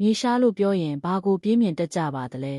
မြေရှားလို့ပြောရင်ဘာကိုပြင်းမြင်တက်ကြပါသလဲ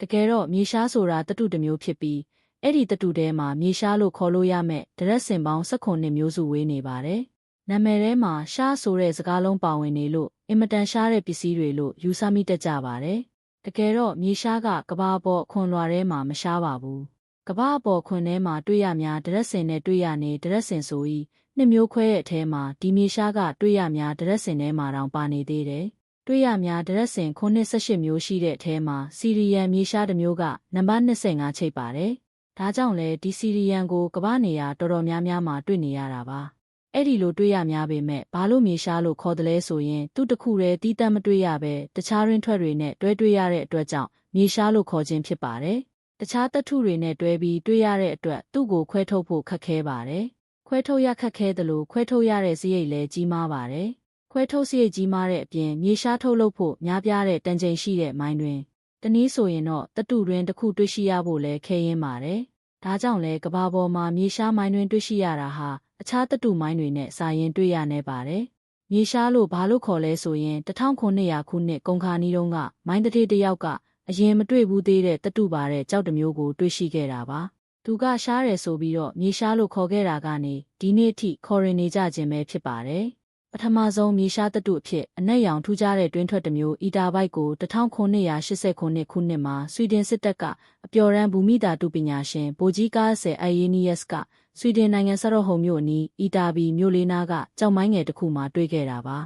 တကယ်တော့မြေရှားဆိုတာတတုတစ်မျိုးဖြစ်ပြီးအဲ့ဒီတတုထဲမှာမြေရှားလို့ခေါ်လို့ရမဲ့ဒရက်စင်ပေါင်း16နှစ်မျိုးစုဝေးနေပါတယ်နာမည်ထဲမှာရှားဆိုတဲ့စကားလုံးပါဝင်နေလို့အင်မတန်ရှားတဲ့ပစ္စည်းတွေလို့ယူဆမိတတ်ကြပါတယ်တကယ်တော့မြေရှားကကဘာပေါ်အခွန်လွာထဲမှာမရှားပါဘူးကဘာပေါ်ခွန်ထဲမှာတွေ့ရများဒရက်စင်နဲ့တွေ့ရနေဒရက်စင်ဆိုပြီးနှစ်မျိုးခွဲရဲ့အထဲမှာဒီမြေရှားကတွေ့ရများဒရက်စင်ထဲမှာတောင်ပါနေသေးတယ် တွေ့ရများဒရက်စင်98မျိုးရှိတဲ့အထဲမှာစီရီယန်မြေရှားတစ်မျိုးကနံပါတ်25ချိတ်ပါတယ်။ဒါကြောင့်လဲဒီစီရီယန်ကိုကမ္ဘာနေရာတော်တော်များများမှာတွေ့နေရတာပါ။အဲ့ဒီလိုတွေ့ရများပေမဲ့ဘာလို့မြေရှားလို့ခေါ်တယ်လဲဆိုရင်သူ့တစ်ခုတည်းတီးတန့်မတွေ့ရပဲတခြားရင်းထွက်တွေနဲ့တွဲတွေ့ရတဲ့အတွက်ကြောင့်မြေရှားလို့ခေါ်ခြင်းဖြစ်ပါတယ်။တခြားတထုတွေနဲ့တွဲပြီးတွေ့ရတဲ့အတွက်သူ့ကိုခွဲထုတ်ဖို့ခက်ခဲပါတယ်။ခွဲထုတ်ရခက်ခဲတယ်လို့ခွဲထုတ်ရတဲ့စရိတ်လည်းကြီးမားပါတယ်။ ခွဲထုတ်စရိတ်ကြီးမားတဲ့အပြင်မြေရှားထုတ်လုပ်ဖို့များပြားတဲ့တန်ချိန်ရှိတဲ့မိုင်းတွင်တနည်းဆိုရင်တော့တတုတွင်တစ်ခုတွေ့ရှိရဖို့လဲခဲရင်ပါတယ်။ဒါကြောင့်လဲကဘာပေါ်မှာမြေရှားမိုင်းတွင်တွေ့ရှိရတာဟာအခြားတတုမိုင်းတွေနဲ့စာရင်တွေ့ရနေပါတယ်။မြေရှားလို့ဘာလို့ခေါ်လဲဆိုရင်1900ခုနှစ်ကုန်ခါနီးတုန်းကမိုင်းတတိတယောက်ကအရင်မတွေ့ဘူးသေးတဲ့တတုပါတဲ့ကြောက်တစ်မျိုးကိုတွေ့ရှိခဲ့တာပါ။သူကရှားတယ်ဆိုပြီးတော့မြေရှားလို့ခေါ်ခဲ့တာကနေဒီနေ့အထိခေါ်ရင်နေကြခြင်းပဲဖြစ်ပါတယ်။ ပထမဆုံးမြေရှားတတုအဖြစ်အနက်ရောင်ထူးခြားတဲ့တွင်းထွက်တစ်မျိုးအီတာဘိုက်ကို1980ခုနှစ်မှာဆွီဒင်စစ်တပ်ကအပျော်ရန်ဘူမိတာတုပညာရှင်ဗိုလ်ကြီးကားဆယ်အိုင်ယီနီယက်စ်ကဆွီဒင်နိုင်ငံဆရော့ဟုံမြို့အနီးအီတာဘီမြို့လေးနားကကြောက်မိုင်းငယ်တစ်ခုမှာတွေ့ခဲ့တာပါ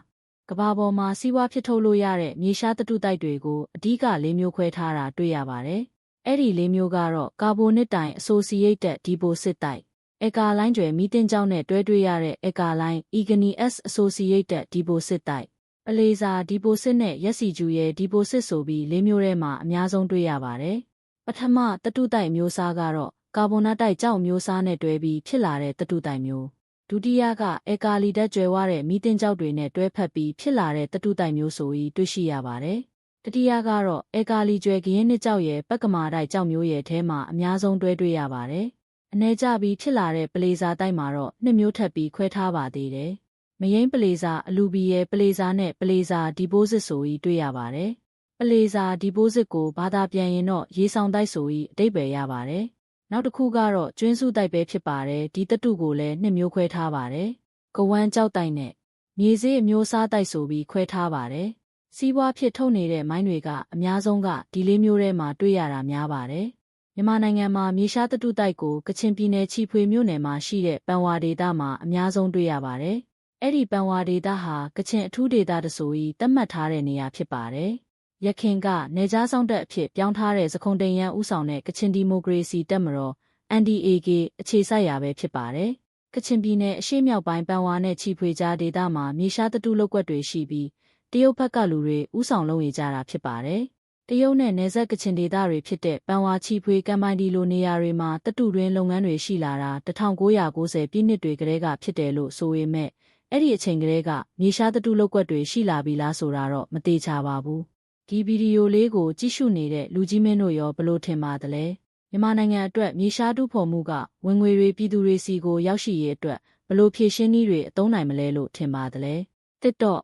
ကဘာပေါ်မှာစီးပွားဖြစ်ထုတ်လို့ရတဲ့မြေရှားတတုတိုက်တွေကိုအဓိက၄မျိုးခွဲထားတာတွေ့ရပါတယ်အဲ့ဒီ၄မျိုးကတော့ကာဘိုနစ်တိုင် Associated Deposit တိုက် အကာလိုင်းကျွယ်မီးတင်ကြောင်းနဲ့တွဲတွေ့ရတဲ့အကာလိုင်း Igni S Associated Deposit တိုက်ပလေစာ Deposit နဲ့ရက်စီကျူရဲ့ Deposit ဆိုပြီးလေးမျိုးထဲမှာအများဆုံးတွေ့ရပါတယ်။ပထမတတုတိုက်မျိုးစားကတော့ကာဗွန်နတ်တိုက်ကြောက်မျိုးစားနဲ့တွဲပြီးဖြစ်လာတဲ့တတုတိုက်မျိုးဒုတိယကအကာလီဓာတ်ကျွယ်ဝတဲ့မီးတင်ကြောက်တွေနဲ့တွဲဖက်ပြီးဖြစ်လာတဲ့တတုတိုက်မျိုးဆိုပြီးတွေ့ရှိရပါတယ်။တတိယကတော့အကာလီကျွယ်ခရင်းနှစ်ကြောက်ရဲ့ပက္ကမာတိုက်ကြောက်မျိုးရဲ့အဲမှာအများဆုံးတွဲတွေ့ရပါတယ်။ အနေကြပြီးဖြစ်လာတဲ့ပလေစာတိုက်မှာတော့နှစ်မျိုးထပ်ပြီးခွဲထားပါသေးတယ်။မယိမ်းပလေစာအလူဘီရဲ့ပလေစာနဲ့ပလေစာဒီပိုးစစ်ဆိုပြီးတွေ့ရပါတယ်။ပလေစာဒီပိုးစစ်ကိုဘာသာပြန်ရင်တော့ရေဆောင်တိုက်ဆိုပြီးအတိတ်ပဲရပါတယ်။နောက်တစ်ခုကတော့ကျွင်းစုတိုက်ပဲဖြစ်ပါတယ်။ဒီတတုကိုလည်းနှစ်မျိုးခွဲထားပါတယ်။ကဝန်းကြောက်တိုက်နဲ့မြေစေးအမျိုးစားတိုက်ဆိုပြီးခွဲထားပါတယ်။စီးပွားဖြစ်ထုတ်နေတဲ့မိုင်းတွေကအများဆုံးကဒီလေးမျိုးထဲမှာတွေ့ရတာများပါတယ်။ မြန်မာနိုင်ငံမှာမြေရှားတတုတိုက်ကိုကချင်ပြည်နယ်ချီဖွေမြို့နယ်မှာရှိတဲ့ပန်ဝါဒေသမှာအများဆုံးတွေ့ရပါတယ်။အဲ့ဒီပန်ဝါဒေသဟာကချင်အထူးဒေသတဆိုပြီးသတ်မှတ်ထားတဲ့နေရာဖြစ်ပါတယ်။ရခင်ကနေကြားဆောင်တက်အဖြစ်ပြောင်းထားတဲ့သခုံတိန်ရန်ဥဆောင်တဲ့ကချင်ဒီမိုကရေစီတပ်မတော် NDAK အခြေစိုက်ရာပဲဖြစ်ပါတယ်။ကချင်ပြည်နယ်အရှေ့မြောက်ပိုင်းပန်ဝါနဲ့ချီဖွေကြားဒေသမှာမြေရှားတတုလောက်ွက်တွေရှိပြီးတရုတ်ဘက်ကလူတွေဥဆောင်လုပ်နေကြတာဖြစ်ပါတယ်။ တရုတ်နဲ့နယ်စပ်ကချင်ဒေသတွေဖြစ်တဲ့ပန်ဝါချီဖွေကမ်မိုင်ဒီလိုနေရာတွေမှာတတုတွင်းလုပ်ငန်းတွေရှိလာတာ1990ပြည့်နှစ်တွေကတည်းကဖြစ်တယ်လို့ဆိုပေမဲ့အဲ့ဒီအချိန်ကတည်းကမြေရှားတတုလောက်ွက်တွေရှိလာပြီလားဆိုတာတော့မသေးချပါဘူးဒီဗီဒီယိုလေးကိုကြည့်ရှုနေတဲ့လူကြီးမင်းတို့ရောဘလို့ထင်ပါသလဲမြန်မာနိုင်ငံအတွက်မြေရှားတူဖော်မှုကဝင်ငွေတွေပြည်သူတွေစီကိုရောက်ရှိရေးအတွက်ဘလို့ဖြည့်ရှင်းနည်းတွေအသုံးနိုင်မလဲလို့ထင်ပါသလဲ TikTok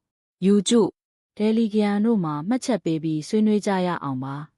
YouTube ဒယ်လီဂီယန်တို့မှာမှတ်ချက်ပေးပြီးဆွေးနွေးကြရအောင်ပါ။